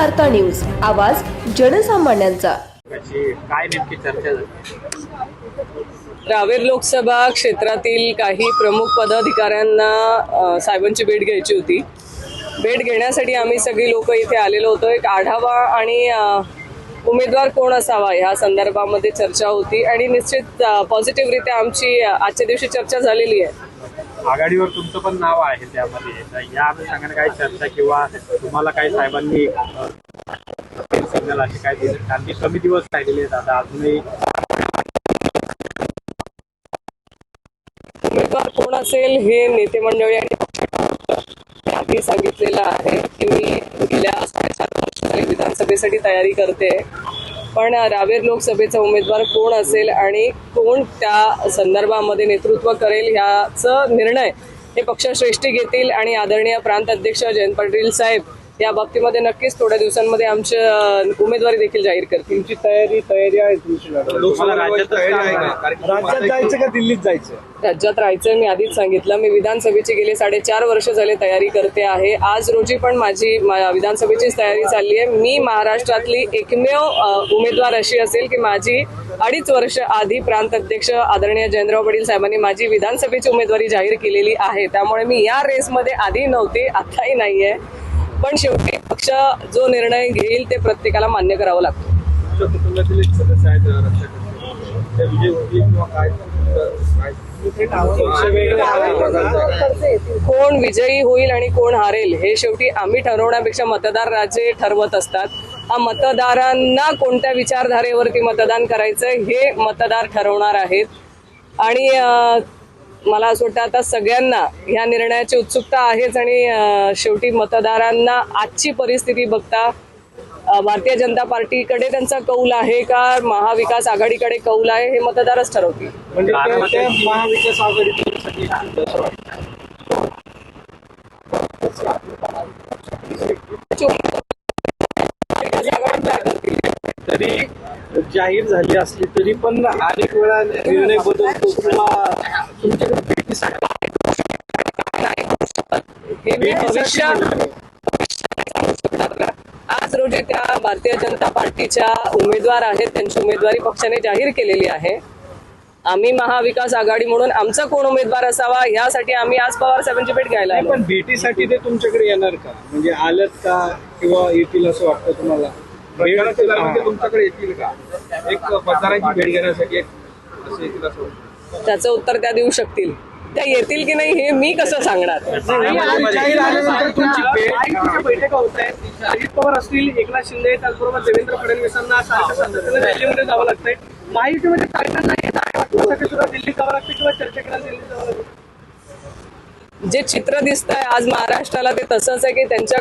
वार्ता न्यूज. आवाज जनसामान्यांचा. त्याची काय नेमकी चर्चा झाली? रावेर लोकसभा क्षेत्रातील काही प्रमुख पदाधिकाऱ्यांना साहेबांची भेट घ्यायची होती. भेट घेण्यासाठी आम्ही सगळी लोक इथे आलेलो होतो. एक आढावा आणि उमेदवार कोण असावा ह्या संदर्भामध्ये चर्चा होती. आणि निश्चित पॉझिटिव्हरित्या आमची आजच्या दिवशी चर्चा झालेली आहे. आघाडीवर तुमचं पण नाव आहे त्यामध्ये. तर या अनुषंगाने काही चर्चा किंवा तुम्हाला काही साहेबांनी सिग्नल असे काय दिले. कारण की कमी दिवस राहिलेले आहेत आता. अजूनही उमेदवार कोण असेल हे नेते मंडळी आणि आधी सांगितलेलं आहे की मी गेल्या साडेसात वर्ष विधानसभेसाठी तयारी करते. पण रावेर लोकसभेचा उमेदवार कोण असेल आणि कोण त्या संदर्भामध्ये नेतृत्व करेल ह्याचं निर्णय हे पक्षश्रेष्ठी घेतील आणि आदरणीय प्रांत अध्यक्ष जयंत पाटील साहेब या बाबतीमध्ये नक्कीच थोड्या दिवसांमध्ये आमच्या उमेदवारी देखील जाहीर करतील. तुमची तयारी तयारी आहे तुमची? राज्यात जायचं का दिल्लीत जायचं? राज्यात राहायचं मी आधीच सांगितलं. मी विधानसभेची गेले साडेचार वर्ष झाले तयारी करते आहे. आज रोजी पण माझी विधानसभेचीच तयारी चालली आहे. मी महाराष्ट्रातली एकमेव उमेदवार अशी असेल की माझी अडीच वर्ष आधी प्रांत अध्यक्ष आदरणीय जयंतराव पाटील साहेबांनी माझी विधानसभेची उमेदवारी जाहीर केलेली आहे. त्यामुळे मी या रेसमध्ये आधी नव्हते आताही नाहीये. पण शेवटी पक्ष जो निर्णय घेईल ते प्रत्येकाला मान्य करावं लागतं. कोण विजयी होईल आणि कोण हारेल हे शेवटी आम्ही ठरवण्यापेक्षा मतदार राजे ठरवत असतात. हा मतदारांना कोणत्या विचारधारेवरती मतदान करायचं हे मतदार ठरवणार आहेत. आणि मला असं वाटतं आता सगळ्यांना ह्या निर्णयाची उत्सुकता आहेच आणि शेवटी मतदारांना आजची परिस्थिती बघता भारतीय जनता पार्टीकडे त्यांचा कौल आहे का महाविकास आघाडीकडे कौल आहे हे मतदारच ठरवतील. म्हणजे महाविकास तरी जाहीर झाली असली तरी पण अनेक वेळा निर्णय बदलतो किंवा तुमच्याकडे फिटनेस हे मी भविष्य आज रोजी त्या भारतीय जनता पार्टीच्या उमेदवार आहेत त्यांची उमेदवारी पक्षाने जाहीर केलेली आहे आम्ही महाविकास आघाडी म्हणून आमचा कोण उमेदवार असावा यासाठी आम्ही आज पवार साहेबांची भेट घ्यायला आलो. पण भेटीसाठी ते तुमच्याकडे येणार का म्हणजे आलत का किंवा येतील असं वाटतं तुम्हाला भेट तुमच्याकडे येतील का एक मतदारांची भेट घेण्यासाठी एक असं येतील असं वाटतं. त्याचं उत्तर त्या देऊ शकतील. त्या येतील की नाही हे मी कसं सांगणार? बैठका होत आहेत अजित पवार असतील एकनाथ शिंदे त्याचबरोबर देवेंद्र फडणवीसांना दिल्लीमध्ये जावं लागतंय. महायुतीमध्ये कार्यक्रम नाही त्यासाठी सुद्धा दिल्लीत जावं लागतं किंवा चर्चा करायला दिल्लीत जावं लागतं? जे चित्र दिसतंय आज महाराष्ट्राला ते तसंच आहे की त्यांच्या